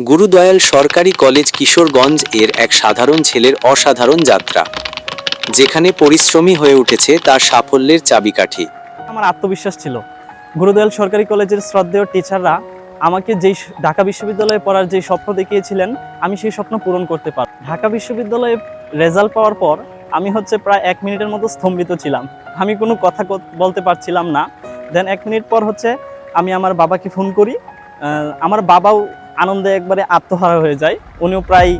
গুরুদয়াল সরকারি কলেজ কিশোরগঞ্জ এর এক সাধারণ ছেলের অসাধারণ যাত্রা। যেখানে পরিশ্রমী হয়ে উঠেছে তার সাফল্যের চাবিকাঠি। আমার আত্মবিশ্বাস ছিল। গুরুদয়াল সরকারি কলেজের শ্রদ্ধেয় টিচাররা আমাকে যেই ঢাকা বিশ্ববিদ্যালয়ে পড়ার যে স্বপ্ন দেখিয়েছিলেন, আমি সেই স্বপ্ন পূরণ করতে পারি ঢাকা বিশ্ববিদ্যালয়ে রেজাল্ট পাওয়ার পর আমি হচ্ছে প্রায় এক মিনিটের মতো স্তম্ভিত ছিলাম। আমি কোনো কথা বলতে পারছিলাম না। দেন এক মিনিট পর হচ্ছে আমি আমার বাবাকে ফোন করি। আমার বাবাও আনন্দে একবারে আত্মহারা হয়ে যায়। উনিও প্রায়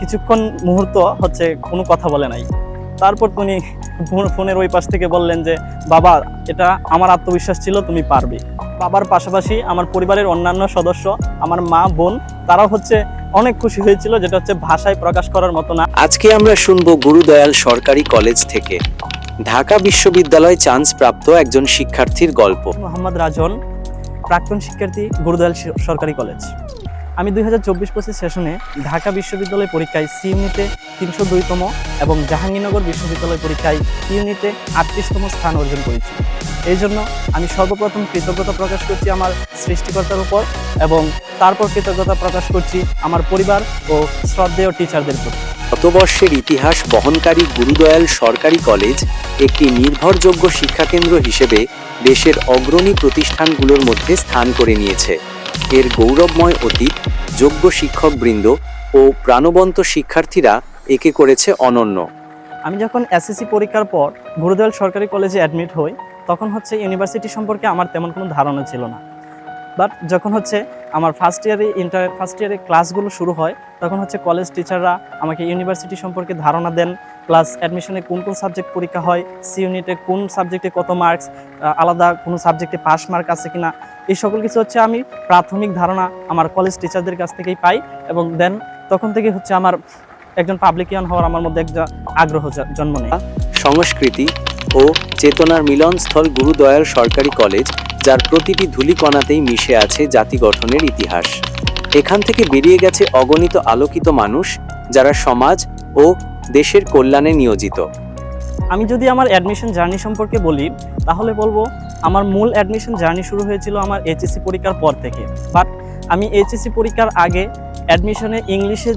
কিছুক্ষণ মুহূর্ত হচ্ছে কোনো কথা বলে নাই। তারপর উনি ফোনের ওই পাশ থেকে বললেন যে বাবা এটা আমার আত্মবিশ্বাস ছিল তুমি পারবে। বাবার পাশাপাশি আমার পরিবারের অন্যান্য সদস্য আমার মা বোন তারাও হচ্ছে অনেক খুশি হয়েছিল যেটা হচ্ছে ভাষায় প্রকাশ করার মতো না। আজকে আমরা শুনব গুরুদয়াল সরকারি কলেজ থেকে। ঢাকা বিশ্ববিদ্যালয় চান্স প্রাপ্ত একজন শিক্ষার্থীর গল্প। মোহাম্মদ রাজন প্রাক্তন শিক্ষার্থী গুরুদয়াল সরকারি কলেজ। আমি দুই হাজার চব্বিশ পঁচিশ সেশনে ঢাকা বিশ্ববিদ্যালয় পরীক্ষায় সি ইউনিটে তিনশো দুইতম এবং জাহাঙ্গীরনগর বিশ্ববিদ্যালয় পরীক্ষায় ইউনিটে আটত্রিশতম স্থান অর্জন করেছি। এই জন্য আমি সর্বপ্রথম কৃতজ্ঞতা প্রকাশ করছি আমার সৃষ্টিকর্তার উপর এবং তারপর কৃতজ্ঞতা প্রকাশ করছি আমার পরিবার ও শ্রদ্ধেয় টিচারদের প্রতি। শতবর্ষের ইতিহাস বহনকারী গুরুদয়াল সরকারি কলেজ একটি নির্ভরযোগ্য শিক্ষাকেন্দ্র হিসেবে দেশের অগ্রণী প্রতিষ্ঠানগুলোর মধ্যে স্থান করে নিয়েছে। এর গৌরবময় অতীত, যোগ্য শিক্ষকবৃন্দ ও প্রাণবন্ত শিক্ষার্থীরা একে করেছে অনন্য। আমি যখন এসএসসি পরীক্ষার পর গুরুদয়াল সরকারি কলেজে অ্যাডমিট হই, তখন হচ্ছে ইউনিভার্সিটি সম্পর্কে আমার তেমন কোনো ধারণা ছিল না। বাট যখন হচ্ছে আমার ফার্স্ট ইয়ারে ইন্টার ফার্স্ট ইয়ারে ক্লাসগুলো শুরু হয়, তখন হচ্ছে কলেজ টিচাররা আমাকে ইউনিভার্সিটি সম্পর্কে ধারণা দেন প্লাস অ্যাডমিশনে কোন কোন সাবজেক্ট পরীক্ষা হয় সি ইউনিটে কোন সাবজেক্টে কত মার্কস আলাদা কোনো সাবজেক্টে পাস মার্ক আছে কিনা, এই সকল কিছু হচ্ছে আমি প্রাথমিক ধারণা আমার কলেজ টিচারদের কাছ থেকেই পাই এবং দেন তখন থেকে হচ্ছে আমার একজন পাবলিকিয়ান হওয়ার আমার মধ্যে একটা আগ্রহ জন্ম নেয়। সংস্কৃতি ও চেতনার মিলনস্থল গুরুদয়াল সরকারি কলেজ যার প্রতিটি ধূলিকণাতেই মিশে আছে জাতি গঠনের ইতিহাস। এখান থেকে বেরিয়ে গেছে অগণিত আলোকিত মানুষ, যারা সমাজ ও দেশের কল্যাণে নিয়োজিত। আমি যদি আমার অ্যাডমিশন জার্নি সম্পর্কে বলি, তাহলে বলব আমার মূল অ্যাডমিশন জার্নি শুরু হয়েছিল আমার এইচএসসি পরীক্ষার পর থেকে। বাট আমি এইচএসসি পরীক্ষার আগে অ্যাডমিশনে ইংলিশে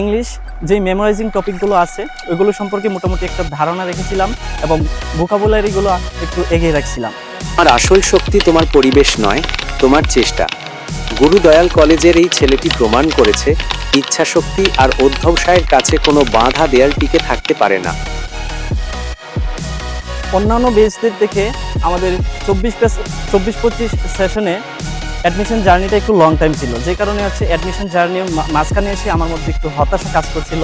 ইংলিশ যে মেমোরাইজিং টপিকগুলো আছে, ওইগুলো সম্পর্কে মোটামুটি একটা ধারণা রেখেছিলাম এবং ভোকাবুলারিগুলো একটু এগিয়ে রাখছিলাম। আমার আসল শক্তি তোমার পরিবেশ নয়, তোমার চেষ্টা। গুরুদয়াল কলেজের এই ছেলেটি প্রমাণ করেছে ইচ্ছাশক্তি আর অধ্যবসায়ের কাছে কোনো বাঁধা দেয়াল টিকে থাকতে পারে না। অন্যান্য বেসদের থেকে আমাদের চব্বিশ চব্বিশ পঁচিশ সেশনে অ্যাডমিশন জার্নিটা একটু লং টাইম ছিল। যে কারণে হচ্ছে অ্যাডমিশন জার্নি মাঝখানে এসে আমার মধ্যে একটু হতাশা কাজ করছিল।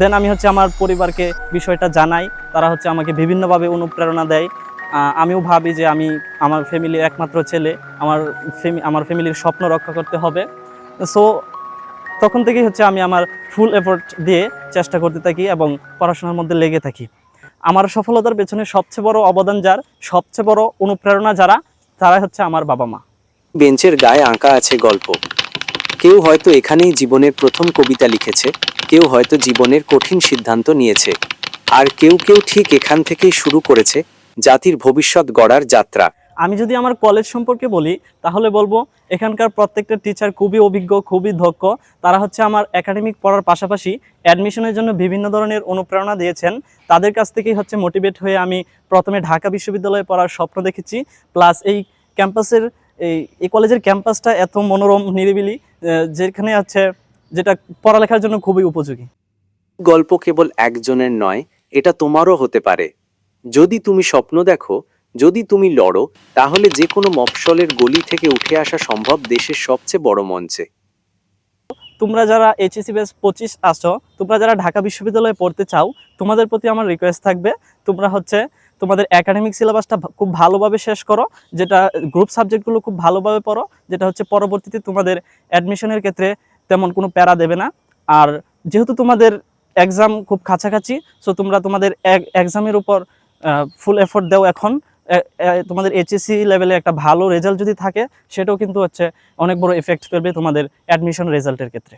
দেন আমি হচ্ছে আমার পরিবারকে বিষয়টা জানাই। তারা হচ্ছে আমাকে বিভিন্নভাবে অনুপ্রেরণা দেয়। আমিও ভাবি যে আমি আমার ফ্যামিলির একমাত্র ছেলে, আমার আমার ফ্যামিলির স্বপ্ন রক্ষা করতে হবে। সো তখন থেকেই হচ্ছে আমি আমার ফুল এফোর্ট দিয়ে চেষ্টা করতে থাকি এবং পড়াশোনার মধ্যে লেগে থাকি। আমার সফলতার পেছনে সবচেয়ে বড় অবদান যার, সবচেয়ে বড় অনুপ্রেরণা যারা তারা হচ্ছে আমার বাবা মা। বেঞ্চের গায়ে আঁকা আছে গল্প। কেউ হয়তো এখানেই জীবনের প্রথম কবিতা লিখেছে, কেউ হয়তো জীবনের কঠিন সিদ্ধান্ত নিয়েছে, আর কেউ কেউ ঠিক এখান থেকেই শুরু করেছে জাতির ভবিষ্যৎ গড়ার যাত্রা। আমি যদি আমার কলেজ সম্পর্কে বলি তাহলে বলব এখানকার প্রত্যেকটা টিচার খুবই অভিজ্ঞ খুবই দক্ষ। তারা হচ্ছে আমার একাডেমিক পড়ার পাশাপাশি অ্যাডমিশনের জন্য বিভিন্ন ধরনের অনুপ্রেরণা দিয়েছেন। তাদের কাছ থেকেই হচ্ছে মোটিভেট হয়ে আমি প্রথমে ঢাকা বিশ্ববিদ্যালয়ে পড়ার স্বপ্ন দেখেছি। প্লাস এই ক্যাম্পাসের এই এই কলেজের ক্যাম্পাসটা এত মনোরম নিরিবিলি যেখানে হচ্ছে যেটা পড়ালেখার জন্য খুবই উপযোগী। গল্প কেবল একজনের নয় এটা তোমারও হতে পারে। যদি তুমি স্বপ্ন দেখো, যদি তুমি লড়ো, তাহলে যে কোনো মফসলের গলি থেকে উঠে আসা সম্ভব দেশের সবচেয়ে বড় মঞ্চে। তোমরা যারা এইচএসসি বেস পঁচিশ আসো তোমরা যারা ঢাকা বিশ্ববিদ্যালয়ে পড়তে চাও, তোমাদের প্রতি আমার রিকোয়েস্ট থাকবে, তোমরা হচ্ছে তোমাদের একাডেমিক সিলেবাসটা খুব ভালোভাবে শেষ করো, যেটা গ্রুপ সাবজেক্টগুলো খুব ভালোভাবে পড়ো, যেটা হচ্ছে পরবর্তীতে তোমাদের অ্যাডমিশনের ক্ষেত্রে তেমন কোনো প্যারা দেবে না। আর যেহেতু তোমাদের এক্সাম খুব কাছাকাছি সো তোমরা তোমাদের এক্সামের উপর ফুল এফোর্ট দাও এখন। তোমাদের এইচএসসি লেভেলে একটা ভালো রেজাল্ট যদি থাকে, সেটাও কিন্তু হচ্ছে অনেক বড় এফেক্ট ফেলবে তোমাদের অ্যাডমিশন রেজাল্টের ক্ষেত্রে।